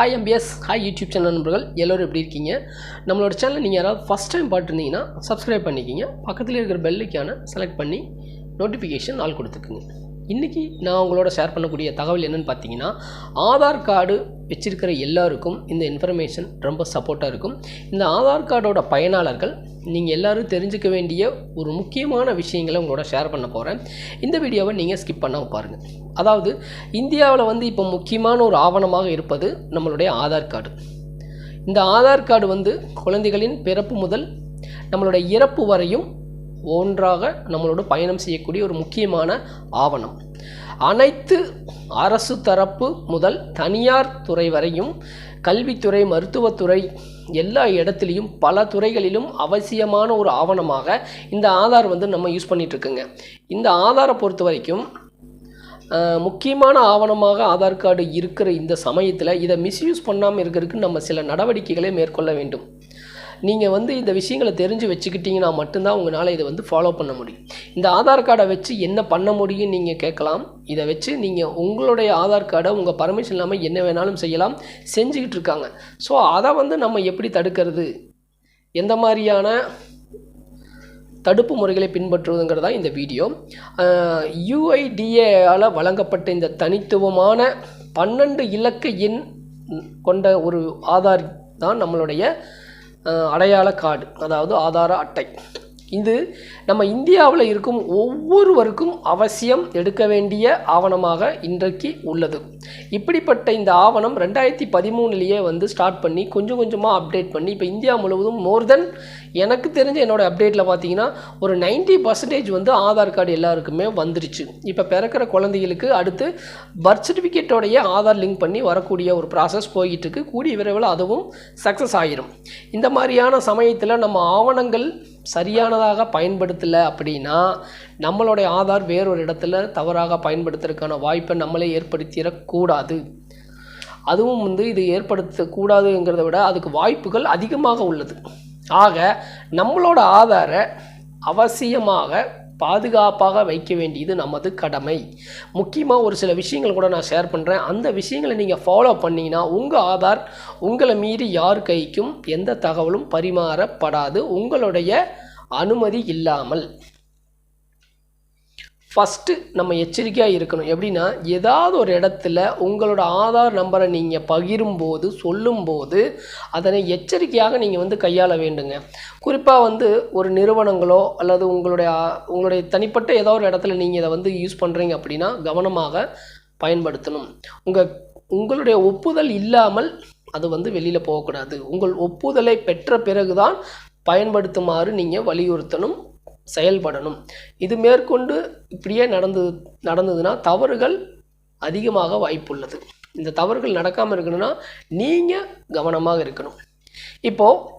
Hi MBS hi YouTube channel நண்பர்கள் எல்லோரும் எப்படி இருக்கீங்க? நம்மளோட சேனல் நீங்கள் யாராவது ஃபஸ்ட் டைம் பார்த்துருந்தீங்கன்னா சப்ஸ்கிரைப் பண்ணிக்கிங்க. பக்கத்தில் இருக்கிற பெல்லுக்கான செலக்ட் பண்ணி நோட்டிஃபிகேஷன் ஆள் கொடுத்துக்குங்க. இன்றைக்கி நான் உங்களோட ஷேர் பண்ணக்கூடிய தகவல் என்னென்னு பார்த்தீங்கன்னா ஆதார் கார்டு வச்சிருக்கிற எல்லாருக்கும் இந்த இன்ஃபர்மேஷன் ரொம்ப சப்போர்ட்டாக இருக்கும். இந்த ஆதார் கார்டோட பயனாளர்கள் நீங்கள் எல்லோரும் தெரிஞ்சுக்க வேண்டிய ஒரு முக்கியமான விஷயங்களை உங்களோட ஷேர் பண்ண போகிறேன் இந்த வீடியோவை நீங்கள் ஸ்கிப் பண்ணாமல் பாருங்கள் அதாவது இந்தியாவில் வந்து இப்போ முக்கியமான ஒரு ஆவணமாக இருப்பது நம்மளுடைய ஆதார் கார்டு. இந்த ஆதார் கார்டு வந்து குழந்தைகளின் பிறப்பு முதல் நம்மளுடைய இறப்பு வரையும் ஒன்றாக நம்மளோட பயணம் செய்யக்கூடிய ஒரு முக்கியமான ஆவணம். அனைத்து அரசு தரப்பு முதல் தனியார் துறை வரையும் கல்வித்துறை மருத்துவத்துறை எல்லா இடத்துலையும் பல துறைகளிலும் அவசியமான ஒரு ஆவணமாக இந்த ஆதார் வந்து நம்ம யூஸ் பண்ணிகிட்ருக்குங்க இந்த ஆதாரை பொறுத்த வரைக்கும் முக்கியமான ஆவணமாக ஆதார் கார்டு இருக்கிற இந்த சமயத்தில் இதை மிஸ்யூஸ் பண்ணாமல் இருக்கிறதுக்கு நம்ம சில நடவடிக்கைகளை மேற்கொள்ள வேண்டும். நீங்கள் வந்து இந்த விஷயங்களை தெரிஞ்சு வச்சுக்கிட்டீங்கன்னா மட்டும்தான் உங்களால் இதை வந்து ஃபாலோ பண்ண முடியும். இந்த ஆதார் கார்டை வச்சு என்ன பண்ண முடியும்னு நீங்கள் கேட்கலாம். இதை வச்சு நீங்கள் உங்களுடைய ஆதார் கார்டை உங்கள் பர்மிஷன் இல்லாமல் என்ன வேணாலும் செய்யலாம். செஞ்சுக்கிட்டு இருக்காங்க. ஸோ அதை வந்து நம்ம எப்படி தடுக்கிறது? எந்த மாதிரியான தடுப்பு முறைகளை பின்பற்றுவதுங்கிறது தான் இந்த வீடியோ. யுஐடிஏஆல் வழங்கப்பட்ட இந்த தனித்துவமான பன்னெண்டு இலக்க எண் கொண்ட ஒரு ஆதார் தான் நம்மளுடைய அடையாள கார்டு அதாவது ஆதார அட்டை. இது நம்ம இந்தியாவில் இருக்கும் ஒவ்வொருவருக்கும் அவசியம் எடுக்க வேண்டிய ஆவணமாக இன்றைக்கு உள்ளது. இப்படிப்பட்ட இந்த ஆவணம் ரெண்டாயிரத்தி பதிமூணுலேயே வந்து ஸ்டார்ட் பண்ணி கொஞ்சம் கொஞ்சமாக அப்டேட் பண்ணி இப்போ இந்தியா முழுவதும் மோர் தென் எனக்கு தெரிஞ்ச என்னோடய அப்டேட்டில் பார்த்தீங்கன்னா ஒரு 90% பர்சன்டேஜ் வந்து ஆதார் கார்டு எல்லாருக்குமே வந்துருச்சு. இப்போ பிறக்கிற குழந்தைகளுக்கு அடுத்து பர்த் சர்டிஃபிகேட்டோடைய ஆதார் லிங்க் பண்ணி வரக்கூடிய ஒரு ப்ராசஸ் போய்கிட்டுருக்கு கூடிய விரைவில் அதுவும் சக்ஸஸ் ஆகிரும் இந்த மாதிரியான சமயத்தில் நம்ம ஆவணங்கள் சரியானதாக பயன்படுத்தலை அப்படின்னா நம்மளுடைய ஆதார் வேறொரு இடத்துல தவறாக பயன்படுத்துறதுக்கான வாய்ப்பை நம்மளே ஏற்படுத்திடக்கூடாது. அதுவும் வந்து இது ஏற்படுத்தக்கூடாதுங்கிறத விட அதுக்கு வாய்ப்புகள் அதிகமாக உள்ளது. ஆக நம்மளோட ஆதாரை அவசியமாக பாதுகாப்பாக வைக்க வேண்டியது நமது கடமை. முக்கியமாக ஒரு சில விஷயங்கள் கூட நான் ஷேர் பண்ணுறேன் அந்த விஷயங்களை நீங்கள் ஃபாலோ பண்ணிங்கன்னா உங்கள் ஆதார் உங்களை மீறி யார் கைக்கும் எந்த தகவலும் பரிமாறப்படாது. உங்களுடைய அனுமதி இல்லாமல். ஃபஸ்ட்டு நம்ம எச்சரிக்கையாக இருக்கணும். எப்படின்னா ஏதாவது ஒரு இடத்துல உங்களோட ஆதார் நம்பரை நீங்கள் பகிரும்போது சொல்லும்போது அதனை எச்சரிக்கையாக நீங்கள் வந்து கையாள வேண்டுங்க. குறிப்பாக வந்து ஒரு நிறுவனங்களோ அல்லது உங்களுடைய உங்களுடைய தனிப்பட்ட ஏதோ ஒரு இடத்துல நீங்கள் இதை வந்து யூஸ் பண்ணுறீங்க அப்படின்னா கவனமாக பயன்படுத்தணும். உங்கள் உங்களுடைய ஒப்புதல் இல்லாமல் அது வந்து வெளியில் போகக்கூடாது. உங்கள் ஒப்புதலை பெற்ற பிறகுதான் பயன்படுத்துமாறு நீங்கள் வலியுறுத்தணும். செயல்படணும். இது மேற்கொண்டு இப்படியே நடந்து நடந்ததுன்னா தவறுகள் அதிகமாக வாய்ப்புள்ளது. இந்த தவறுகள் நடக்காமல் இருக்கணும்னா நீங்கள் கவனமாக இருக்கணும். இப்போது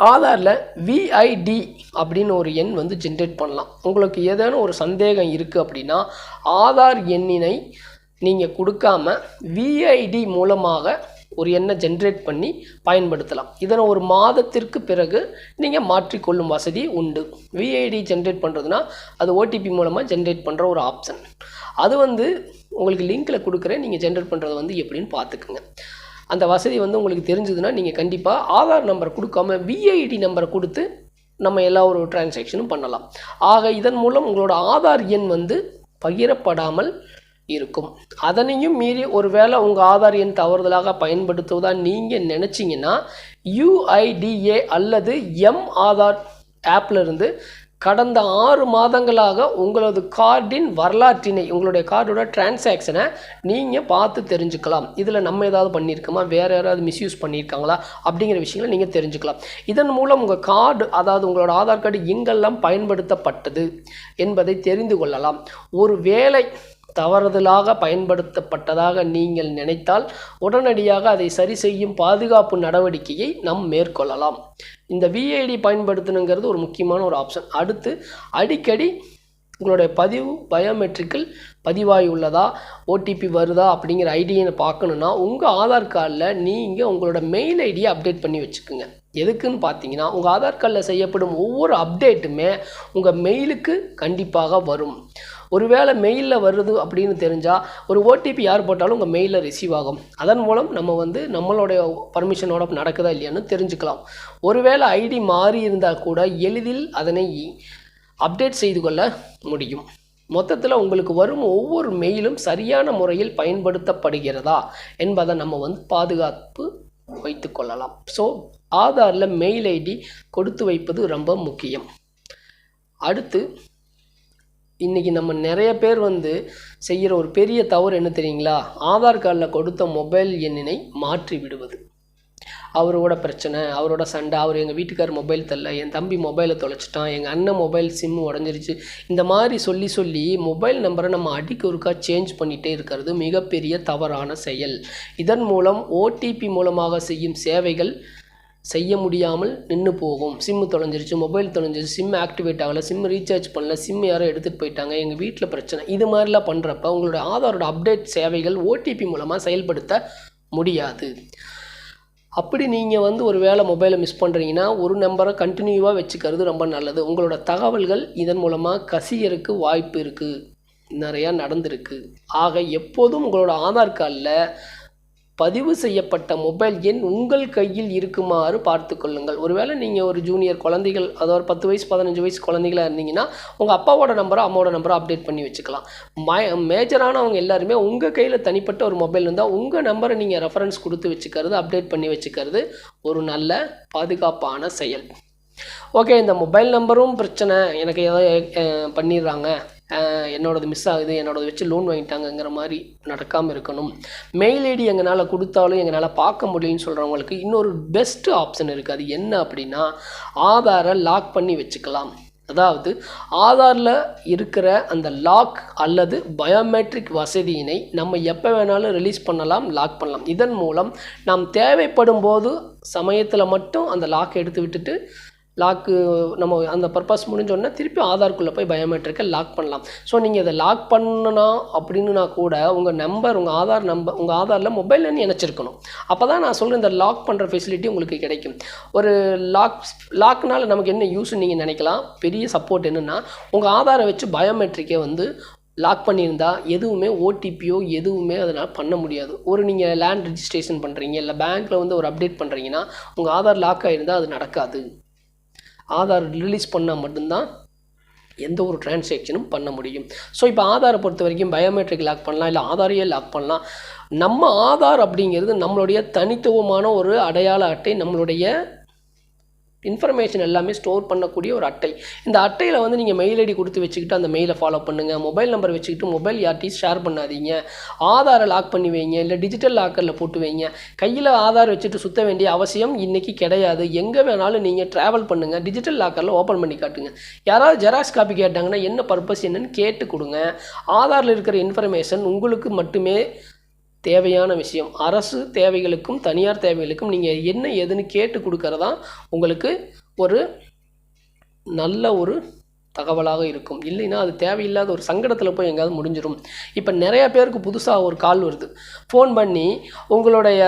ஆதாரில் விஐடி அப்படின்னு ஒரு எண் வந்து ஜென்ரேட் பண்ணலாம். உங்களுக்கு ஏதேனும் ஒரு சந்தேகம் இருக்குது அப்படின்னா ஆதார் எண்ணினை நீங்கள் கொடுக்காம விஐடி மூலமாக ஒரு எண்ணை ஜென்ரேட் பண்ணி பயன்படுத்தலாம். இதனை ஒரு மாதத்திற்கு பிறகு நீங்கள் மாற்றிக்கொள்ளும் வசதி உண்டு. விஐடி ஜென்ரேட் பண்ணுறதுனா அது ஓடிபி மூலமாக ஜென்ரேட் பண்ணுற ஒரு ஆப்ஷன் அது வந்து உங்களுக்கு லிங்க்கில் கொடுக்குறேன். நீங்கள் ஜென்ரேட் பண்ணுறது வந்து எப்படின்னு பார்த்துக்குங்க. அந்த வசதி வந்து உங்களுக்கு தெரிஞ்சதுன்னா நீங்கள் கண்டிப்பாக ஆதார் நம்பர் கொடுக்காம விஐடி நம்பரை கொடுத்து நம்ம எல்லா ஒரு டிரான்சாக்ஷனும் பண்ணலாம். ஆக இதன் மூலம் உங்களோட ஆதார் எண் வந்து பகிரப்படாமல் இருக்கும். அதனையும் மீறி ஒருவேளை உங்கள் ஆதார் எண் தவறுதலாக பயன்படுத்துவதா நீங்கள் நினச்சிங்கன்னா யுஐடிஏ அல்லது எம் ஆதார் ஆப்ல இருந்து கடந்த ஆறு மாதங்களாக உங்களது கார்டின் வரலாற்றினை உங்களுடைய கார்டோட டிரான்சாக்ஷனை நீங்கள் பார்த்து தெரிஞ்சுக்கலாம். இதில் நம்ம ஏதாவது பண்ணியிருக்கோமா? வேறு யாராவது மிஸ்யூஸ் பண்ணியிருக்காங்களா? அப்படிங்கிற விஷயங்களை நீங்கள் தெரிஞ்சுக்கலாம். இதன் மூலம் உங்கள் கார்டு அதாவது உங்களோட ஆதார் கார்டு எங்கெல்லாம் பயன்படுத்தப்பட்டது என்பதை தெரிந்து கொள்ளலாம். ஒரு வேலை தவறுதலாக பயன்படுத்தப்பட்டதாக நீங்கள் நினைத்தால் உடனடியாக அதை சரி செய்யும் பாதுகாப்பு நடவடிக்கையை நாம் மேற்கொள்ளலாம். இந்த விஐடி பயன்படுத்தணுங்கிறது ஒரு முக்கியமான ஒரு ஆப்ஷன் அடுத்து அடிக்கடி உங்களுடைய பதிவு பயோமெட்ரிக்கல் பதிவாகி உள்ளதா ஓடிபி வருதா அப்படிங்கிற ஐடியை பார்க்கணுன்னா உங்கள் ஆதார் கார்டில் நீங்கள் உங்களோட மெயில் ஐடியை அப்டேட் பண்ணி வச்சுக்கோங்க. எதுக்குன்னு பார்த்தீங்கன்னா உங்கள் ஆதார் கார்டில் செய்யப்படும் ஒவ்வொரு அப்டேட்டுமே உங்கள் மெயிலுக்கு கண்டிப்பாக வரும். ஒருவேளை மெயிலில் வருது அப்படின்னு தெரிஞ்சால் ஒரு ஓடிபி யார் போட்டாலும் உங்கள் மெயிலில் ரிசீவ் ஆகும். அதன் மூலம் நம்ம வந்து நம்மளுடைய பர்மிஷனோட நடக்குதா இல்லையான்னு தெரிஞ்சுக்கலாம். ஒருவேளை ஐடி மாறி இருந்தால் கூட எளிதில் அதனை அப்டேட் செய்து கொள்ள முடியும். மொத்தத்தில் உங்களுக்கு வரும் ஒவ்வொரு மெயிலும் சரியான முறையில் பயன்படுத்தப்படுகிறதா என்பதை நம்ம வந்து பாதுகாப்பு வைத்து கொள்ளலாம். ஸோ ஆதாரில் மெயில் ஐடி கொடுத்து வைப்பது ரொம்ப முக்கியம். அடுத்து இன்றைக்கி நம்ம நிறைய பேர் வந்து செய்கிற ஒரு பெரிய தவறு என்ன தெரியுங்களா? ஆதார் கார்டில் கொடுத்த மொபைல் எண்ணினை மாற்றி விடுவது. அவரோட பிரச்சனை அவரோட சண்டை அவர் எங்கள் வீட்டுக்கார் மொபைல் தரல என் தம்பி மொபைலை தொலைச்சிட்டான் எங்கள் அண்ணன் மொபைல் சிம்மு உடஞ்சிருச்சு. இந்த மாதிரி சொல்லி சொல்லி மொபைல் நம்பரை நம்ம அடிக்கு ஒருக்கா சேஞ்ச் பண்ணிகிட்டே இருக்கிறது மிகப்பெரிய தவறான செயல். இதன் மூலம் ஓடிபி மூலமாக செய்யும் சேவைகள் செய்ய முடியாமல் நின்று போகும். சிம்மு தொலைஞ்சிருச்சு மொபைல் தொலைஞ்சிருச்சு சிம் ஆக்டிவேட் ஆகலை சிம் ரீசார்ஜ் பண்ணல சிம் யாரோ எடுத்துகிட்டு போயிட்டாங்க எங்கள் வீட்டில் பிரச்சனை. இது மாதிரிலாம் பண்ணுறப்ப உங்களோட ஆதாரோட அப்டேட் சேவைகள் ஓடிபி மூலமாக செயல்படுத்த முடியாது. அப்படி நீங்கள் வந்து ஒரு வேளை மொபைலை மிஸ் பண்ணுறீங்கன்னா ஒரு நம்பரை கண்டினியூவாக வச்சுக்கிறது ரொம்ப நல்லது. உங்களோட தகவல்கள் இதன் மூலமாக கசியருக்கு வாய்ப்பு இருக்குது நிறையா நடந்திருக்கு. ஆக எப்போதும் உங்களோட ஆதார் கார்டில் பதிவு செய்யப்பட்ட மொபைல் எண் உங்கள் கையில் இருக்குமாறு பார்த்து கொள்ளுங்கள். ஒருவேளை நீங்கள் ஒரு ஜூனியர் குழந்தைகள் அதாவது ஒரு பத்து வயசு பதினஞ்சு வயசு குழந்தைகளாக இருந்தீங்கன்னா உங்கள் அப்பாவோட நம்பரோ அம்மாவோட நம்பரோ அப்டேட் பண்ணி வச்சுக்கலாம். மை மேஜரானவங்க எல்லாருமே உங்கள் கையில் தனிப்பட்ட ஒரு மொபைல் இருந்தால் உங்கள் நம்பரை நீங்கள் ரெஃபரன்ஸ் கொடுத்து வச்சுக்கிறது அப்டேட் பண்ணி வச்சுக்கிறது ஒரு நல்ல பாதுகாப்பான செயல். ஓகே இந்த மொபைல் நம்பரும் பிரச்சனை எனக்கு ஏதோ பண்ணிடுறாங்க. என்னோடது மிஸ் ஆகுது என்னோடது வச்சு லோன் வாங்கிட்டாங்கங்கிற மாதிரி நடக்காமல் இருக்கணும். மெயில் ஐடி எங்களால் கொடுத்தாலும் எங்களால் பார்க்க முடியலன்னு சொல்கிறவங்களுக்கு இன்னொரு பெஸ்ட்டு ஆப்ஷன் இருக்குது அது என்ன அப்படின்னா ஆதாரை லாக் பண்ணி வச்சுக்கலாம். அதாவது ஆதாரில் இருக்கிற அந்த லாக் அல்லது பயோமெட்ரிக் வசதியினை நம்ம எப்போ வேணாலும் ரிலீஸ் பண்ணலாம் லாக் பண்ணலாம். இதன் மூலம் நாம் தேவைப்படும் போது சமயத்தில் மட்டும் அந்த லாக் எடுத்து விட்டுட்டு லாக்கு நம்ம அந்த பர்பஸ் முடிஞ்சோடனே திருப்பி ஆதார்க்குள்ளே போய் பயோமெட்ரிக்கை லாக் பண்ணலாம். ஸோ நீங்கள் இதை லாக் பண்ணணும் அப்படின்னா கூட உங்கள் நம்பர் உங்கள் ஆதார் நம்பர் உங்கள் ஆதாரில் மொபைல் எண் இணைச்சிருக்கணும். அப்போ தான் நான் சொல்கிறேன் இந்த லாக் பண்ணுற ஃபெசிலிட்டி உங்களுக்கு கிடைக்கும். ஒரு லாக் லாக்னால் நமக்கு என்ன யூஸ்ன்னு நீங்கள் நினைக்கலாம். பெரிய சப்போர்ட் என்னென்னா உங்கள் ஆதாரை வச்சு பயோமெட்ரிக்கை வந்து லாக் பண்ணியிருந்தா எதுவுமே ஓடிபியோ எதுவுமே அதனால் பண்ண முடியாது. ஒரு நீங்கள் லேண்ட் ரிஜிஸ்ட்ரேஷன் பண்ணுறீங்க இல்லை பேங்க்கில் வந்து ஒரு அப்டேட் பண்ணுறீங்கன்னா உங்கள் ஆதார் லாக் ஆகிருந்தால் அது நடக்காது. ஆதார் ரிலீஸ் பண்ணால் மட்டும்தான் எந்த ஒரு டிரான்சாக்ஷனும் பண்ண முடியும். ஸோ இப்போ ஆதாரை பொறுத்த வரைக்கும் பயோமெட்ரிக் லாக் பண்ணலாம் இல்லை ஆதாரையே லாக் பண்ணலாம். நம்ம ஆதார் அப்படிங்கிறது நம்மளுடைய தனித்துவமான ஒரு அடையாள அட்டை நம்மளுடைய இன்ஃபர்மேஷன் எல்லாமே ஸ்டோர் பண்ணக்கூடிய ஒரு அட்டை. இந்த அட்டையில் வந்து நீங்கள் மெயில் ஐடி கொடுத்து வச்சுக்கிட்டு அந்த மெயிலை ஃபாலோ பண்ணுங்கள் மொபைல் நம்பர் வச்சுக்கிட்டு மொபைல் யார்ட்டையும் ஷேர் பண்ணாதீங்க. ஆதாரை லாக் பண்ணி வைங்க. இல்லை டிஜிட்டல் லாக்கரில் போட்டு வைங்க. கையில் ஆதார் வச்சுட்டு சுற்ற வேண்டிய அவசியம் இன்றைக்கி கிடையாது. எங்கே வேணாலும் நீங்கள் ட்ராவல் பண்ணுங்கள் டிஜிட்டல் லாக்கரில் ஓப்பன் பண்ணி காட்டுங்க. யாராவது ஜெராக்ஸ் காப்பி கேட்டாங்கன்னா என்ன பர்பஸ் என்னன்னு கேட்டு கொடுங்க. ஆதாரில் இருக்கிற இன்ஃபர்மேஷன் உங்களுக்கு மட்டுமே தேவையான விஷயம். அரசு தேவைகளுக்கும் தனியார் தேவைகளுக்கும் நீங்கள் என்ன ஏதுன்னு கேட்டு கொடுக்கறதான் உங்களுக்கு ஒரு நல்ல ஒரு தகவலாக இருக்கும். இல்லைன்னா அது தேவையில்லாத ஒரு சங்கடத்தில் போய் எங்கேயாவது முடிஞ்சிடும் இப்போ நிறைய பேருக்கு புதுசாக ஒரு கால் வருது. ஃபோன் பண்ணி உங்களுடைய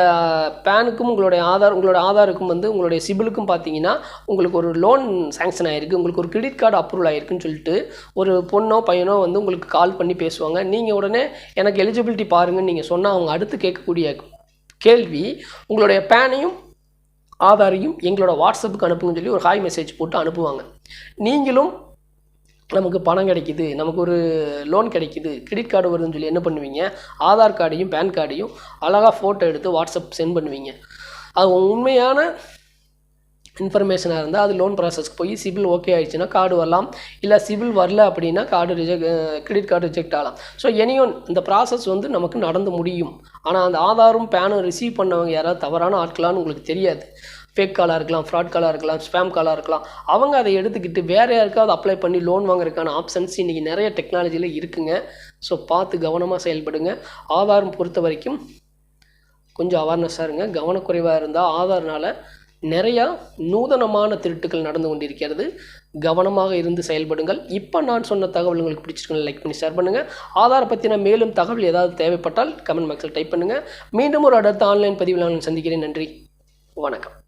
பேனுக்கும் உங்களுடைய ஆதார் உங்களோட ஆதாருக்கும் வந்து உங்களுடைய சிபிலுக்கும் பார்த்தீங்கன்னா உங்களுக்கு ஒரு லோன் சேங்ஷன் ஆகிருக்கு உங்களுக்கு ஒரு கிரெடிட் கார்டு அப்ரூவல் ஆகிருக்குன்னு சொல்லிட்டு ஒரு பொண்ணோ பையனோ வந்து உங்களுக்கு கால் பண்ணி பேசுவாங்க. நீங்கள் உடனே எனக்கு எலிஜிபிலிட்டி பாருங்கன்னு நீங்கள் சொன்னால் அவங்க அடுத்து கேட்கக்கூடிய கேள்வி உங்களுடைய பேனையும் ஆதாரையும் எங்களோட வாட்ஸ்அப்புக்கு அனுப்புங்கன்னு சொல்லி ஒரு ஹாய் மெசேஜ் போட்டு அனுப்புவாங்க. நீங்களும் நமக்கு பணம் கிடைக்குது நமக்கு ஒரு லோன் கிடைக்குது கிரெடிட் கார்டு வருதுன்னு சொல்லி என்ன பண்ணுவீங்க? ஆதார் கார்டையும் பேன் கார்டையும் அழகாக ஃபோட்டோ எடுத்து வாட்ஸ்அப் சென்ட் பண்ணுவீங்க. அது உண்மையான இன்ஃபர்மேஷனாக இருந்தால் அது லோன் ப்ராசஸ்க்கு போய் சிபில் ஓகே ஆயிடுச்சுன்னா கார்டு வரலாம். இல்லை சிபில் வரல அப்படின்னா card reject credit card reject ஆகலாம். ஸோ எனியோன் இந்த ப்ராசஸ் வந்து நமக்கு நடந்து முடியும். ஆனால் அந்த ஆதாரும் பேனும் ரிசீவ் பண்ணவங்க யாராவது தவறான ஆட்களான்னு உங்களுக்கு தெரியாது. ஃபேக் காலாக இருக்கலாம் ஃப்ராட் காலாக இருக்கலாம் ஸ்பேம் காலாக இருக்கலாம். அவங்க அதை எடுத்துக்கிட்டு வேறு யாருக்காவது அப்ளை பண்ணி லோன் வாங்குறதுக்கான ஆப்ஷன்ஸ் இன்றைக்கி நிறைய டெக்னாலஜியில் இருக்குங்க. ஸோ பார்த்து கவனமாக செயல்படுங்க. ஆதாரம் பொறுத்த வரைக்கும் கொஞ்சம் அவேர்னஸாக இருங்க. கவனக்குறைவாக இருந்தால் ஆதார்னால் நிறையா நூதனமான திருட்டுகள் நடந்து கொண்டிருக்கிறது. கவனமாக இருந்து செயல்படுங்கள். இப்போ நான் சொன்ன தகவல் உங்களுக்கு பிடிச்சிருக்கணும் லைக் பண்ணி ஷேர் பண்ணுங்கள் ஆதாரை பற்றின மேலும் தகவல் ஏதாவது தேவைப்பட்டால் கமெண்ட் பாக்ஸில் டைப் பண்ணுங்கள் மீண்டும் ஒரு அடுத்த ஆன்லைன் பதிவில் நான் சந்திக்கிறேன். நன்றி. வணக்கம்.